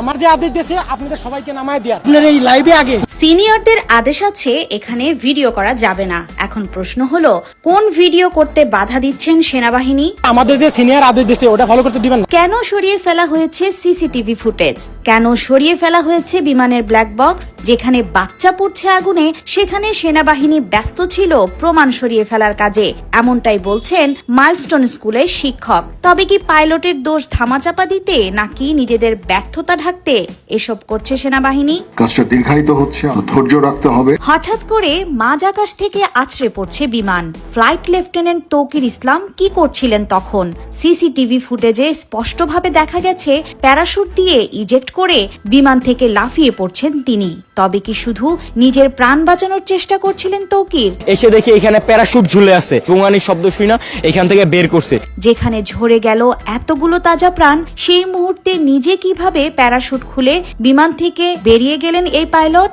আমার যে আদেশ দিয়েছে আপনাদের সবাইকে নামায় দেওয়ার আপনার এই লাইভে আগে। সিনিয়রদের আদেশ আছে এখানে ভিডিও করা যাবে না। এখন প্রশ্ন হলো কোন ভিডিও করতে বাধা দিচ্ছেন সেনাবাহিনী? আমাদের যে সিনিয়র আদেশ দিয়েছে ওটা ফলো করতে দিবেন না। কেন সরিয়ে ফেলা হয়েছে সিসিটিভি ফুটেজ কেন সরিয়ে ফেলা হয়েছে বিমানের ব্ল্যাক বক্স যেখানে বাচ্চা পড়ছে আগুনে সেখানে সেনাবাহিনী ব্যস্ত ছিল প্রমাণ সরিয়ে ফেলার কাজে। এমনটাই বলছেন মাইলস্টোন স্কুলের শিক্ষক। তবে কি পাইলটের দোষ ধামাচাপা দিতে নাকি নিজেদের ব্যর্থতা ঢাকতে এসব করছে সেনাবাহিনী। কাজটা দীর্ঘায়িত হচ্ছে ধৈর্য রাখতে হবে। হঠাৎ করে মাঝ আকাশ থেকে আছড়ে পড়ছে বিমান। ফ্লাইট লেফটেন্যান্ট তৌকির ইসলাম কি করছিলেন তখন? সিসিটিভি ফুটেজে স্পষ্টভাবে দেখা গেছে প্যারাশুট দিয়ে ইজেক্ট করে বিমান থেকে লাফিয়ে পড়ছেন তিনি। তবে কি শুধু নিজের প্রাণ বাঁচানোর চেষ্টা করছিলেন তৌকির? এসে দেখি এখানে প্যারাশুট ঝুলে আছে। টুঙ্গানির শব্দ শুই না এখান থেকে বের করছে। যেখানে ঝরে গেল এতগুলো তাজা প্রাণ সেই মুহূর্তে নিজে কীভাবে প্যারাশুট খুলে বিমান থেকে বেরিয়ে গেলেন এই পাইলট।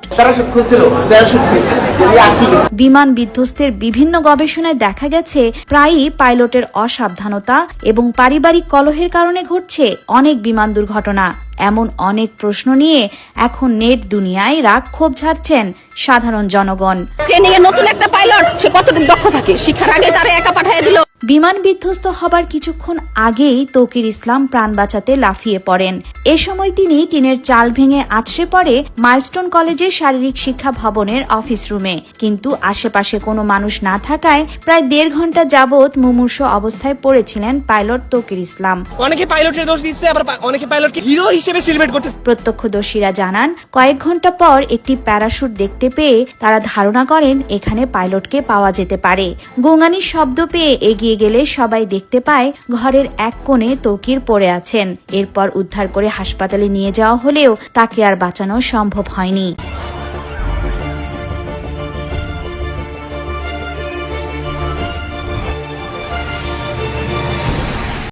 বিমান বিধ্বস্তের বিভিন্ন গবেষণায় দেখা গেছে প্রায়ই পাইলটের অসাবধানতা এবং পারিবারিক কলহের কারণে ঘটছে অনেক বিমান দুর্ঘটনা। এমন অনেক প্রশ্ন নিয়ে এখন নেট দুনিয়ায় রাগ ক্ষোভ ঝাড়ছেন সাধারণ জনগণ। ট্রেনিং এ নতুন একটা পাইলট সে কতটুকু দক্ষ থাকে? শিক্ষার আগে তারা একা পাঠিয়ে দিল। বিমান বিধ্বস্ত হবার কিছুক্ষণ আগেই তৌকির ইসলাম প্রাণ বাঁচাতে লাফিয়ে পড়েন। এ সময় তিনি টিনের চাল ভেঙে আছড়ে পড়ে মাইলস্টোন কলেজের শারীরিক শিক্ষা ভবনের অফিস রুমে। কিন্তু আশেপাশে কোনো মানুষ না থাকায় প্রায় দেড় ঘণ্টা যাবৎ মুমূর্ষ অবস্থায় পড়েছিলেন পাইলট তৌকির ইসলাম। অনেকে পাইলটের দোষ দিচ্ছে আবার অনেকে পাইলটকে হিরো হিসেবে সেলিব্রেট করতেছে। প্রত্যক্ষদর্শীরা জানান কয়েক ঘণ্টা পর একটি প্যারাশুট দেখতে পেয়ে তারা ধারণা করেন এখানে পাইলটকে পাওয়া যেতে পারে। গোঙানির শব্দ পেয়ে এগিয়ে গেলে সবাই দেখতে পায় ঘরের এক কোণে তৌকির পড়ে আছেন। এরপর উদ্ধার করে হাসপাতালে নিয়ে যাওয়া হলেও তাকে আর বাঁচানো সম্ভব হয়নি।